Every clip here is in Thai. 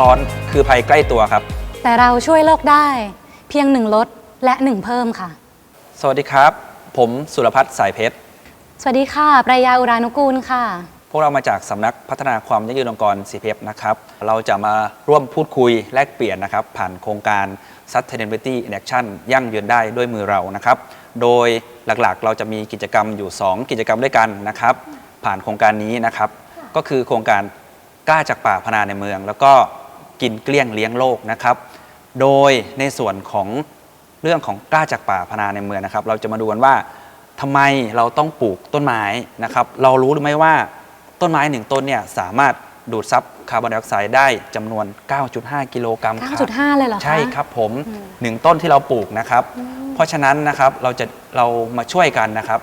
ร้อนคือภัยใกล้ตัวครับ แต่เราช่วยโลกได้ เพียงหนึ่งลดและหนึ่งเพิ่มค่ะ สวัสดีครับ ผมสุรพัฒน์สายเพชร สวัสดีค่ะ ปรายาอุรานุกูลค่ะ พวกเรามาจากสำนักพัฒนาความยั่งยืนองค์กร CPF นะครับ เราจะมาร่วมพูดคุยแลกเปลี่ยนนะครับ ผ่านโครงการ Sustainability in Action ยั่งยืนได้ด้วยมือเรานะครับ โดยหลักๆ เราจะมีกิจกรรมอยู่ 2 กิจกรรมด้วยกันนะครับ ผ่านโครงการนี้นะครับ ก็คือโครงการ กล้าจากป่าพนาในเมือง แล้วก็กินเกลี้ยงเลี้ยงโลกนะครับ โดยในส่วนของเรื่องของกล้าจากป่าพนาในเมืองนะครับ เราจะมาดูกันว่าทำไมเราต้องปลูกต้นไม้นะครับ เรารู้หรือไม่ว่าต้นไม้หนึ่งต้นเนี่ยสามารถดูดซับคาร์บอนไดออกไซด์ได้จำนวน 9.5 กิโลกรัมครับ9.5 เลยเหรอคะใช่ครับผมหนึ่งต้นที่เราปลูกนะครับ เพราะฉะนั้นนะครับเราจะเรามาช่วยกันนะครับ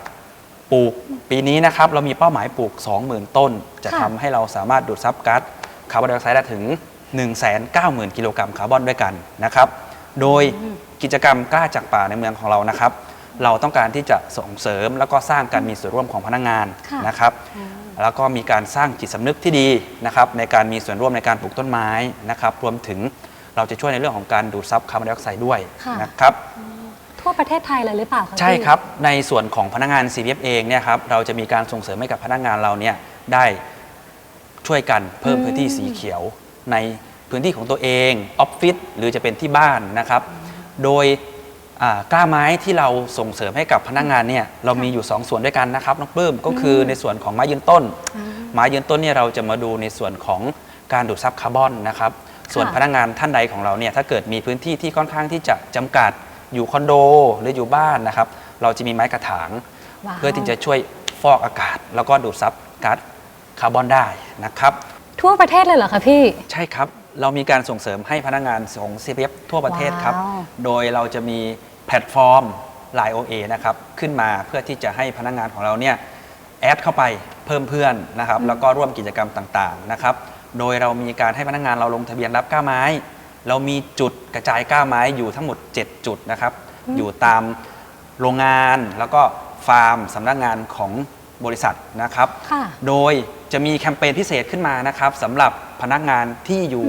ปลูกปีนี้นะครับเรามีเป้าหมายปลูก 20,000 ต้น จะค่ะ ทำให้เราสามารถดูดซับก๊าซคาร์บอนไดออกไซด์ได้ถึง 190,000 กิโลกรัมคาร์บอนด้วยกันนะครับ โดยกิจกรรมกล้าจากป่าในเมืองของเรานะครับ เราต้องการที่จะส่งเสริมแล้วก็สร้างการมีส่วนร่วมของพนักงานค่ะ นะครับ แล้วก็มีการสร้างจิตสำนึกที่ดีนะครับในการมีส่วนร่วมในการปลูกต้นไม้นะครับ รวมถึงเราจะช่วยในเรื่องของการดูดซับคาร์บอนไดออกไซด์ด้วยค่ะ นะครับ ทั่วประเทศไทยเลยหรือเปล่าคะใช่พี่ครับ ในส่วนของพนักงาน CPF เองเนี่ยครับเราจะมีการส่งเสริมให้กับพนักงานเราเนี่ยได้ช่วยกันเพิ่มอืมพื้นที่สีเขียว ในพื้นที่ของตัวเองออฟฟิศหรือจะเป็นที่บ้านนะครับ โดยอ่ากล้าไม้ที่เราส่งเสริมให้กับพนักงานเนี่ยเรามีอยู่ 2 ส่วนด้วยกันนะครับน้องปลื้มก็คือในส่วนของไม้ยืนต้นอ่าไม้ยืนต้นเนี่ยเราจะมาดูในส่วนของการดูดซับคาร์บอนนะครับ ส่วนค่ะพนักงานท่านใดของเราเนี่ยถ้าเกิดมีพื้นที่ที่ค่อนข้างที่จะจำกัด อยู่คอนโดหรืออยู่บ้านนะครับ เราจะมีไม้กระถาง ว้าว เพื่อที่จะช่วยฟอกอากาศ แล้วก็ดูดซับก๊าซคาร์บอนได้นะครับ ทั่วประเทศเลยเหรอคะพี่ ใช่ครับ เรามีการส่งเสริมให้พนักงานของ CPF ทั่วประเทศครับ ว้าว โดยเราจะมีแพลตฟอร์ม Line OA นะครับ ขึ้นมาเพื่อที่จะให้พนักงานของเราเนี่ยแอดเข้าไปเพิ่มเพื่อนนะครับ แล้วก็ร่วมกิจกรรมต่างๆนะครับ โดยเรามีการให้พนักงานเราลงทะเบียนรับก้าไม้ เรามีจุดกระจายก้าไม้อยู่ทั้งหมด 7 จุดนะครับ อยู่ตามโรงงานแล้วก็ฟาร์มสำนักงานของบริษัทนะครับ ค่ะ โดยจะมีแคมเปญพิเศษขึ้นมานะครับสำหรับพนักงานที่อยู่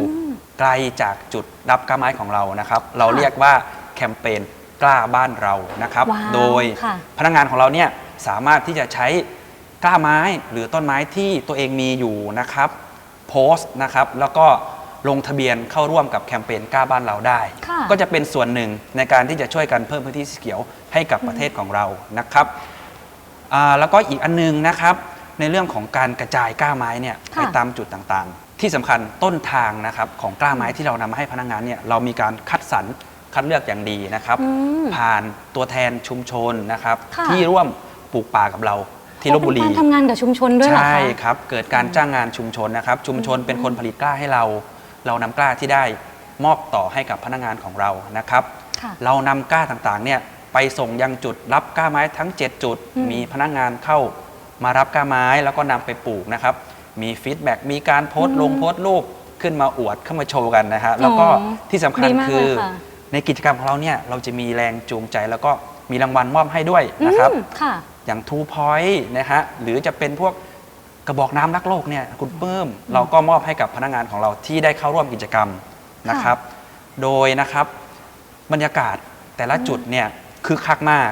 ไกลจากจุดรับกล้าไม้ของเรานะครับ เราเรียกว่าแคมเปญกล้าบ้านเรานะครับ ว้าวโดยค่ะ พนักงานของเราเนี่ยสามารถที่จะใช้กล้าไม้หรือต้นไม้ที่ตัวเองมีอยู่นะครับ โพสต์นะครับ แล้วก็ ลงทะเบียนเข้าร่วมกับแคมเปญกล้าบ้านเราได้ ค่ะก็จะเป็นส่วนหนึ่งในการที่จะช่วยกันเพิ่มพื้นที่สีเขียวให้กับประเทศของเรานะครับอ่าแล้วก็อีกอันนึงนะครับในเรื่องของการกระจายกล้าไม้เนี่ยค่ะ ไปตามจุดต่างๆ ที่สำคัญต้นทางนะครับของกล้าไม้ที่เรานำมาให้พนักงานเนี่ยเรามีการคัดสรรคัดเลือกอย่างดีนะครับ อืม ผ่านตัวแทนชุมชนนะครับ ค่ะ ที่ร่วมปลูกป่ากับเราที่ลบบุรี เป็นการทำงานกับชุมชนด้วยเหรอคะ ใช่ครับ เกิดการจ้างงานชุมชนนะครับ ชุมชนเป็นคนผลิตกล้าให้เรา เรานำกล้าที่ได้มอบต่อให้กับพนักงานของเรานะครับ ค่ะเรานำกล้าต่างๆเนี่ยไปส่งยังจุดรับกล้าไม้ทั้ง 7 จุด อืม มีพนักงานเข้ามารับกล้าไม้แล้วก็นำไปปลูกนะครับ มีฟีดแบ็กมีการโพสต์ลงโพสต์รูปขึ้นมาอวดเข้ามาโชว์กันนะฮะแล้วก็ที่สำคัญดีมากคืเลอยค่ะ ในกิจกรรมของเราเนี่ยเราจะมีแรงจูงใจแล้วก็มีรางวัลมอบให้ด้วยนะครับ อืมค่ะ อย่างทูพอยต์นะฮะ หรือจะเป็นพวก กระบอกน้ำรักโลกเนี่ยคุณเพิ่มเราก็มอบให้กับพนักงานของเราที่ได้เข้าร่วมกิจกรรมนะครับ โดยนะครับบรรยากาศแต่ละจุดเนี่ยคือคักมาก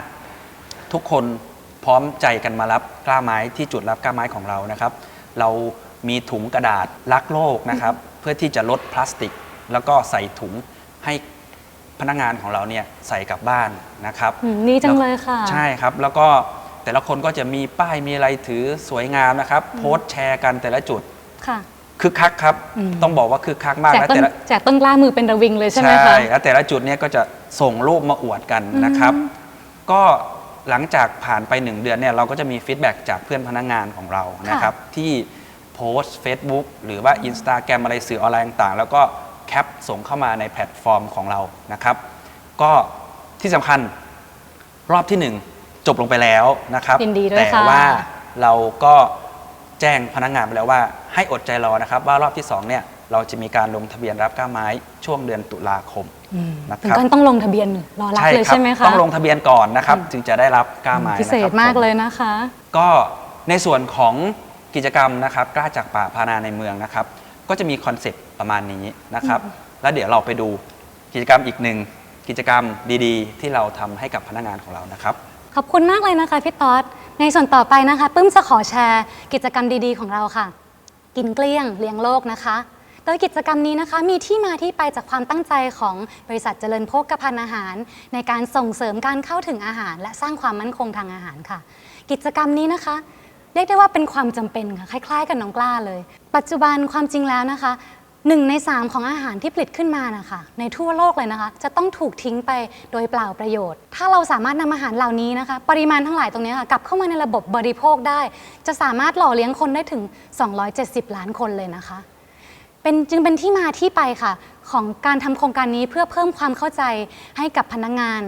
ทุกคนพร้อมใจกันมารับกล้าไม้ที่จุดรับกล้าไม้ของเรานะครับ เรามีถุงกระดาษรักโลกนะครับ เพื่อที่จะลดพลาสติก แล้วก็ใส่ถุงให้พนักงานของเราเนี่ยใส่กลับบ้านนะครับ อืมดีจังเลยค่ะ ใช่ครับ แล้วก็ แต่ละคนก็จะมีป้ายมีอะไรถือสวยงามนะครับ โพสต์แชร์กันแต่ละจุดค่ะ คึกคักครับ อืม ต้องบอกว่าคึกคักมากแจกและต้นแต่ละแจกต้นกล้ามือเป็นระวิงเลยใช่ไหมคะ แล้วแต่ละจุดเนี่ยก็จะส่งรูปมาอวดกันนะครับอืมก็หลังจากผ่านไปหนึ่งเดือนเนี่ยเราก็จะมีฟีดแบ็กจากเพื่อนพนักงานของเรานะครับ ที่โพสต์ Facebook หรือว่า Instagram อะไรสื่อออนไลน์ต่างๆ แล้วก็แคปส่งเข้ามาในแพลตฟอร์มของเรานะครับ ก็ที่สำคัญรอบที่หนึ่ง จบลงไปแล้วนะครับ ยินดีด้วยแต่ค่ะ ว่าเราก็แจ้งพนักงานไปแล้วว่า ให้อดใจรอนะครับ ว่ารอบที่สองเนี่ยเราจะมีการลงทะเบียนรับก้าไม้ช่วงเดือนตุลาคม อืมนะครับ ถึงกันต้องลงทะเบียนรอรับเลยครัใช่ไหมคะต้องลงทะเบียนก่อนนะครับจึงจะได้รับก้าไม้พิเศษนะครับมากผ เลยนะคะ ก็ในส่วนของกิจกรรมนะครับกล้าจากป่าพานาในเมืองนะครับ ก็จะมีคอนเซปต์ประมาณนี้นะครับ แล้วเดี๋ยวเราไปดูกิจกรรมอีกหนึ่งกิจกรรมดีๆ ที่เราทำให้กับพนักงานของเรานะครับ ขอบคุณมากเลยนะคะพี่ต๊อด ในส่วนต่อไปนะคะปื้มจะขอแชร์กิจกรรมดีๆของเราค่ะ กินเกลี้ยงเลี้ยงโลกนะคะ โดยกิจกรรมนี้นะคะ มีที่มาที่ไปจากความตั้งใจของบริษัทเจริญโภคภัณฑ์อาหาร ในการส่งเสริมการเข้าถึงอาหาร และสร้างความมั่นคงทางอาหารค่ะ กิจกรรมนี้นะคะเรียกได้ว่าเป็นความจำเป็นค่ะคล้าย ๆ กับน้องกล้าเลย ปัจจุบันความจริงแล้วนะคะ หนึ่งในสามของอาหารที่ผลิตขึ้นมานะคะในทั่วโลกเลยนะคะ จะต้องถูกทิ้งไปโดยเปล่าประโยชน์ ถ้าเราสามารถนำอาหารเหล่านี้นะคะ ปริมาณทั้งหลายตรงนี้ค่ะกลับเข้ามาในระบบบริโภคได้ จะสามารถหล่อเลี้ยงคนได้ถึง 270 ล้านคนเลยนะคะเป็นจึงเป็นที่มาที่ไปค่ะ ของการทำโครงการนี้เพื่อเพิ่มความเข้าใจให้กับพนักงาน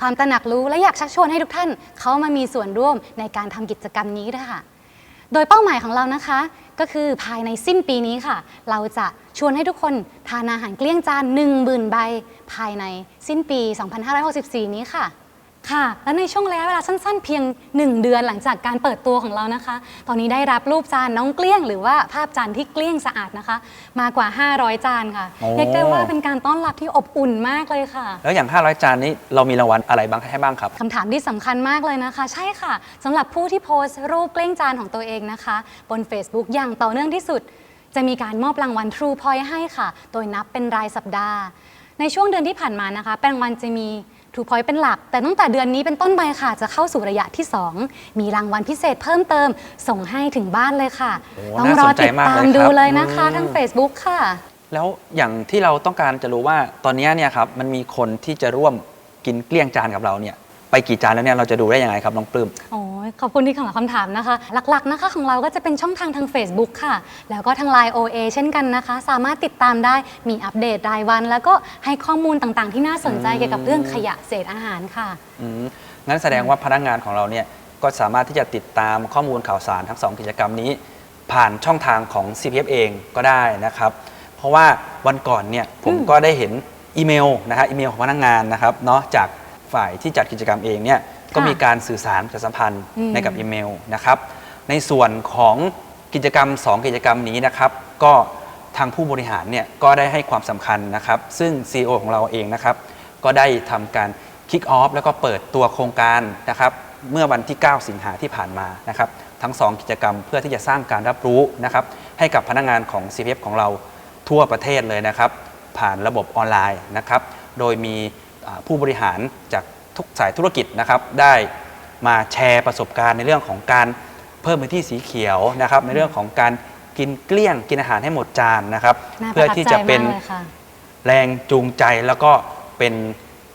ความตระหนักรู้และอยากชักชวนให้ทุกท่าน เขามามีส่วนร่วมในการทำกิจกรรมนี้ด้วยค่ะโดยเป้าหมายของเรานะคะ ก็คือภายในสิ้นปีนี้ค่ะ เราจะชวนให้ทุกคนทานอาหารเกลี้ยงจาน1 0,000ใบภายในสิ้นปี 2564 นี้ค่ะ ค่ะ และในช่วงระยะเวลาสั้นๆ เพียง 1 เดือนหลังจากการเปิดตัวของเรานะคะ ตอนนี้ได้รับรูปจานน้องเกลี้ยง หรือว่าภาพจานที่เกลี้ยงสะอาดนะคะ มากว่า 500 จานค่ะโอ้ เรียกได้ว่าเป็นการต้อนรับที่อบอุ่นมากเลยค่ะ แล้วอย่าง 500 จานนี้เรามีรางวัลอะไรบ้างให้บ้างครับ คำถามที่สำคัญมากเลยนะคะ ใช่ค่ะสำหรับผู้ที่โพสต์รูปเกล้งจานของตัวเองนะคะ บน Facebook อย่างต่อเนื่องที่สุด จะมีการมอบรางวัล True Point ให้ค่ะ โดยนับเป็นรายสัปดาห์ ในช่วงเดือนที่ผ่านมานะคะเป็นรางวัลจะมี True Point เป็นหลัก แต่ตั้งแต่เดือนนี้เป็นต้นไปค่ะ จะเข้าสู่ระยะที่ 2 มีรางวัลพิเศษเพิ่มเติม ส่งให้ถึงบ้านเลยค่ะ โอ้ต้องรอน่าสนใจติดมากตาเลมยดูครับเลยนะคะอืมทาง Facebook ค่ะ แล้วอย่างที่เราต้องการจะรู้ว่าตอนนี้เนี่ยครับมันมีคนที่จะร่วมกินเกลี้ยงจานกับเราเนี่ย ไปกี่จานแล้วเนี่ยเราจะดูได้ยังไงครับน้องปลื้ม โอ้ยขอบคุณที่คำถามคำถามนะคะ หลักๆนะคะของเราก็จะเป็นช่องทางทาง Facebook ค่ะ แล้วก็ทาง Line OA เช่นกันนะคะ สามารถติดตามได้มีอัปเดตรายวัน แล้วก็ให้ข้อมูลต่างๆ ที่น่าสนใจอืมเกี่ยวกับเรื่องขยะเศษอาหารค่ะ อืมงั้นแสดงว่าพนักงานของเราเนี่ยก็สามารถที่จะติดตามข้อมูลข่าวสารทั้งสองกิจกรรมนี้ ผ่านช่องทางของ CPF เองก็ได้นะครับ เพราะว่าวันก่อนเนี่ยผมอืมก็ได้เห็นอีเมลนะครับอีเมลของพนักงานนะครับเนาะจาก ฝ่ายที่จัดกิจกรรมเองเนี่ยก็มีการสื่อสารประชาสัมพันธ์อืมในกับอีเมลนะครับ ในส่วนของกิจกรรม 2 กิจกรรมนี้นะครับ ก็ทางผู้บริหารเนี่ยก็ได้ให้ความสำคัญนะครับ ซึ่ง CEO ของเราเองนะครับ ก็ได้ทำการคิกออฟแล้วก็เปิดตัวโครงการนะครับเมื่อวันที่ 9 สิงหาที่ผ่านมานะครับ ทั้ง 2 กิจกรรมเพื่อที่จะสร้างการรับรู้นะครับให้กับพนักงานของ CPF ของเราทั่วประเทศเลยนะครับ ผ่านระบบออนไลน์นะครับ โดยมีอ่า ผู้บริหารจากทุกสายธุรกิจนะครับ ได้มาแชร์ประสบการณ์ในเรื่องของการเพิ่มพื้นที่สีเขียวนะครับ ในเรื่องของการกินเกลี้ยงกินอาหารให้หมดจานนะครับ น่าปเพื่อระทับที่ใจจะเป็นมากเลยค่ะ แรงจูงใจแล้วก็เป็น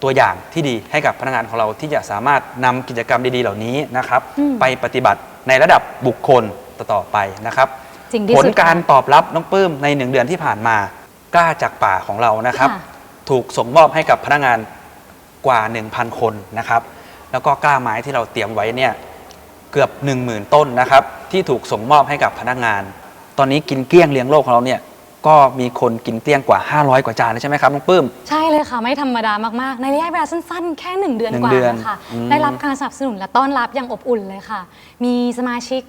ตัวอย่างที่ดีให้กับพนักงานของเราที่จะสามารถนำกิจกรรมดีๆ เหล่านี้นะครับ อืม ไปปฏิบัติในระดับบุคคลต่อๆไปนะครับ จริงที่ผลสุดการค่ะ ตอบรับน้องปื้มในหนึ่งเดือนที่ผ่านมากล้าจากป่าของเรานะครับ ค่ะ ถูกส่งมอบให้กับพนักงาน กว่า 1,000 คนนะครับ แล้วก็กล้าไม้ที่เราเตรียมไว้เนี่ยเกือบ 10,000 ต้นนะครับ ที่ถูกส่งมอบให้กับพนักงาน ตอนนี้กินเกลี้ยงเลี้ยงโลกของเราเนี่ยก็มีคนกินเกลี้ยงกว่า 500 กว่าจานแล้วใช่ไหมครับน้องปื้ม ใช่เลยค่ะไม่ธรรมดามากๆ ในระยะเวลาสั้นๆ แค่ 1 เดือนหนึ่งกว่าเดือนนะคะอืม ได้รับการสนับสนุนและต้อนรับอย่างอบอุ่นเลยค่ะ มีสมาชิก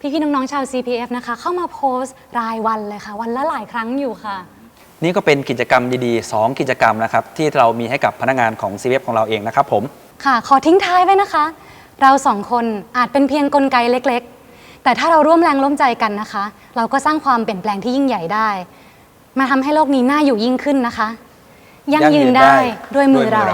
พี่ๆน้องๆชาว CPF นะคะ เข้ามาโพสต์รายวันเลยค่ะ วันละหลายครั้งอยู่ค่ะ นี่ก็เป็นกิจกรรมดีๆ 2 กิจกรรมนะครับที่เรามีให้กับพนักงานของ c v f ของเราเองนะครับผม ค่ะ ขอทิ้งท้ายไว้นะคะ เราสองคนอาจเป็นเพียงกลไกเล็กๆ แต่ถ้าเราร่วมแรงร่วมใจกันนะคะ เราก็สร้างความเปลี่ยนแปลงที่ยิ่งใหญ่ได้ มาทำให้โลกนี้น่าอยู่ยิ่งขึ้นนะคะ ยั่งยืนได้ด้วยมือเรา